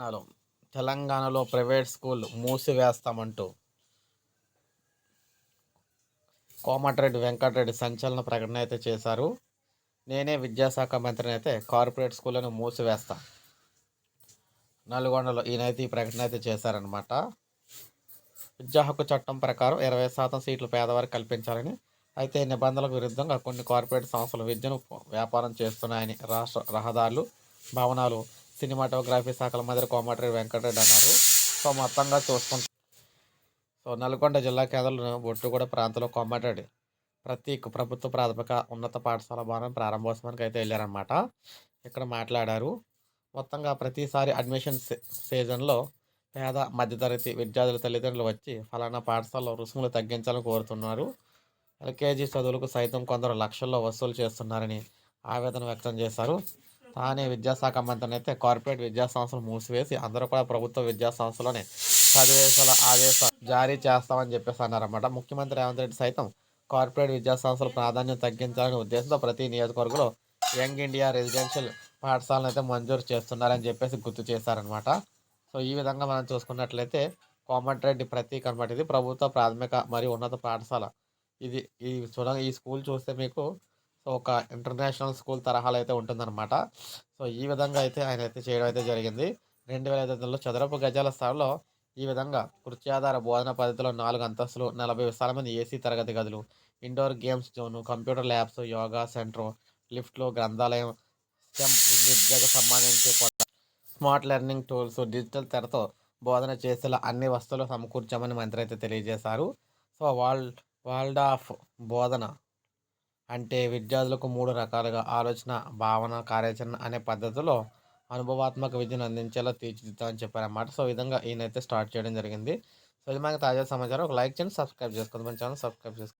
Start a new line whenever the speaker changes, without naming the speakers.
తెలంగాణలో తెలంగాణలో private school మూసివేస్తామంటూ కోమటిరెడ్డి వెంకటరెడ్డి సంచలన ప్రకటన అయితే చేశారు. నేనే విద్యాశాఖ మంత్రిని అయితే కార్పొరేట్ స్కూళ్ళను మూసివేస్తా. నల్గొండలో ఈయనైతే ఈ ప్రకటన అయితే చేశారనమాట విద్యా హక్కు చట్టం ప్రకారం ఇరవై శాతం సీట్లు పేదవారికి కల్పించాలని అయితే నిబంధనలకు విరుద్ధంగా కొన్ని కార్పొరేట్ సంస్థలు విద్యను వ్యాపారం చేస్తున్నాయని రాష్ట్ర రహదారులు భవనాలు సినిమాటోగ్రఫీ శాఖల మంత్రి కోమటిరెడ్డి వెంకటరెడ్డి అన్నారు. సో మొత్తంగా చూసుకుంటే సో నల్గొండ జిల్లా కేంద్రంలో బొట్టుగూడ ప్రాంతంలో కోమటిరెడ్డి ప్రతి ప్రభుత్వ ప్రాథమిక ఉన్నత పాఠశాల భవనం ప్రారంభోత్సవానికి అయితే వెళ్ళారనమాట ఇక్కడ మాట్లాడారు. మొత్తంగా ప్రతిసారి అడ్మిషన్ సీజన్లో పేద మధ్యతరగతి విద్యార్థుల తల్లిదండ్రులు వచ్చి ఫలానా పాఠశాలలో రుసుములు తగ్గించాలని కోరుతున్నారు. ఎల్కేజీ చదువులకు సైతం కొందరు లక్షల్లో వసూలు చేస్తున్నారని ఆవేదన వ్యక్తం చేశారు. తానే విద్యాశాఖ మంత్రిని అయితే కార్పొరేట్ విద్యా సంస్థలు మూసివేసి అందరూ కూడా ప్రభుత్వ విద్యా సంస్థలోనే చదివేసేలా ఆదేశాలు జారీ చేస్తామని చెప్పేసి అన్నారన్నమాట. ముఖ్యమంత్రి రేవంత్ రెడ్డి సైతం కార్పొరేట్ విద్యా సంస్థల ప్రాధాన్యం తగ్గించాలనే ఉద్దేశంతో ప్రతి నియోజకవర్గంలో యంగ్ ఇండియా రెసిడెన్షియల్ పాఠశాలను అయితే మంజూరు చేస్తున్నారని చెప్పేసి గుర్తు చేశారనమాట సో ఈ విధంగా మనం చూసుకున్నట్లయితే కోమటిరెడ్డి ప్రతీక అనమాట ఇది. ప్రభుత్వ ప్రాథమిక మరియు ఉన్నత పాఠశాల. ఇది ఈ చూడండి ఈ స్కూల్ చూస్తే మీకు సో ఒక ఇంటర్నేషనల్ స్కూల్ తరహాలో అయితే ఉంటుందన్నమాట. సో ఈ విధంగా అయితే ఆయన అయితే చేయడం అయితే జరిగింది. రెండు వేల ఐదు చదరపు గజాల స్థలంలో ఈ విధంగా కృత్యాధార బోధన పద్ధతిలో నాలుగు అంతస్తులు నలభై విశాలమైన ఏసీ తరగతి గదులు indoor games zone computer labs yoga center లిఫ్ట్లు గ్రంథాలయం స్టెమ్ విద్యకు సంబంధించి స్మార్ట్ లెర్నింగ్ టూల్స్ డిజిటల్ తెరతో బోధన చేసేలా అన్ని వస్తువులు సమకూర్చామని మంత్రి అయితే తెలియజేశారు. సో వాల్ వరల్డ్ ఆఫ్ బోధన అంటే విద్యార్థులకు మూడు రకాలుగా ఆలోచన భావన కార్యాచరణ అనే పద్ధతిలో అనుభవాత్మక విద్యను అందించేలా తీర్చిదిద్దామని చెప్పారన్నమాట. సో ఈ విధంగా ఈయనైతే స్టార్ట్ చేయడం జరిగింది. సో ఇది మనకి తాజా సమాచారం. ఒక లైక్ చేయండి సబ్స్క్రైబ్ చేసుకోండి. మన ఛానల్ సబ్స్క్రైబ్ చేసుకోండి.